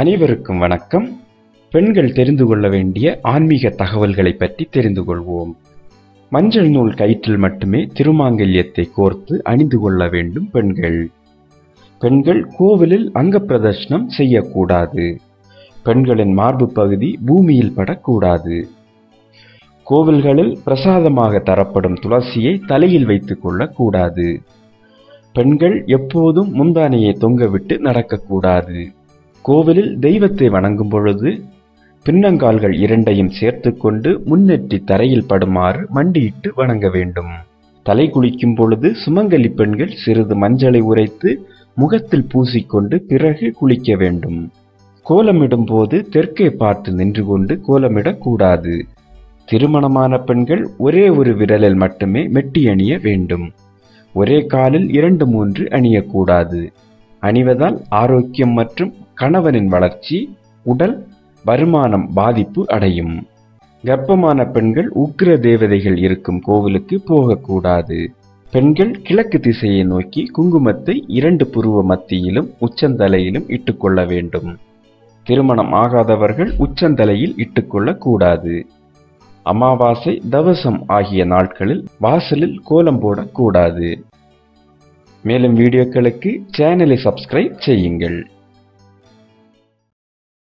அனைவருக்கும் வணக்கம். பெண்கள் தெரிந்து கொள்ள வேண்டிய ஆன்மீக தகவல்களை பற்றி தெரிந்து கொள்வோம். மஞ்சள் நூல் கயிற்றில் மட்டுமே திருமாங்கல்யத்தை கோர்த்து அணிந்து கொள்ள வேண்டும் பெண்கள். பெண்கள் கோவிலில் அங்க பிரதர்ஷனம் செய்யக்கூடாது. பெண்களின் மார்பு பகுதி பூமியில் படக்கூடாது. கோவில்களில் பிரசாதமாக தரப்படும் துளசியை தலையில் வைத்துக் கொள்ளக்கூடாது. பெண்கள் எப்போதும் முந்தானையை தொங்கவிட்டு நடக்கக்கூடாது. கோவிலில் தெய்வத்தை வணங்கும் பொழுது பின்னங்கால்கள் இரண்டையும் சேர்த்துக்கொண்டு முன்னெற்றி தரையில் படுமாறு மண்டியிட்டு வணங்க வேண்டும். தலை குளிக்கும் பொழுது சுமங்கலி பெண்கள் சிறிது மஞ்சளை உரைத்து முகத்தில் பூசிக்கொண்டு பிறகு குளிக்க வேண்டும். கோலமிடும் போது தெற்கே பார்த்து நின்று கொண்டு கோலமிடக்கூடாது திருமணமான பெண்கள் ஒரே ஒரு விரலில் மட்டுமே மெட்டி அணிய வேண்டும். ஒரே காலில் இரண்டு மூன்று அணியக்கூடாது அணிவதால் ஆரோக்கியம் மற்றும் கணவனின் வளர்ச்சி உடல் வருமானம் பாதிப்பு அடையும். கர்ப்பமான பெண்கள் உக்கிர தேவதைகள் இருக்கும் கோவிலுக்கு போகக்கூடாது. பெண்கள் கிழக்கு திசையை நோக்கி குங்குமத்தை இரண்டு புருவ மத்தியிலும் உச்சந்தலையிலும் இட்டுக்கொள்ள வேண்டும். திருமணம் ஆகாதவர்கள் உச்சந்தலையில் இட்டுக்கொள்ள கூடாது அமாவாசை தவசம் ஆகிய நாட்களில் வாசலில் கோலம் போடக்கூடாது. மேலும் வீடியோக்களுக்கு சேனலை சப்ஸ்கிரைப் செய்யுங்கள்.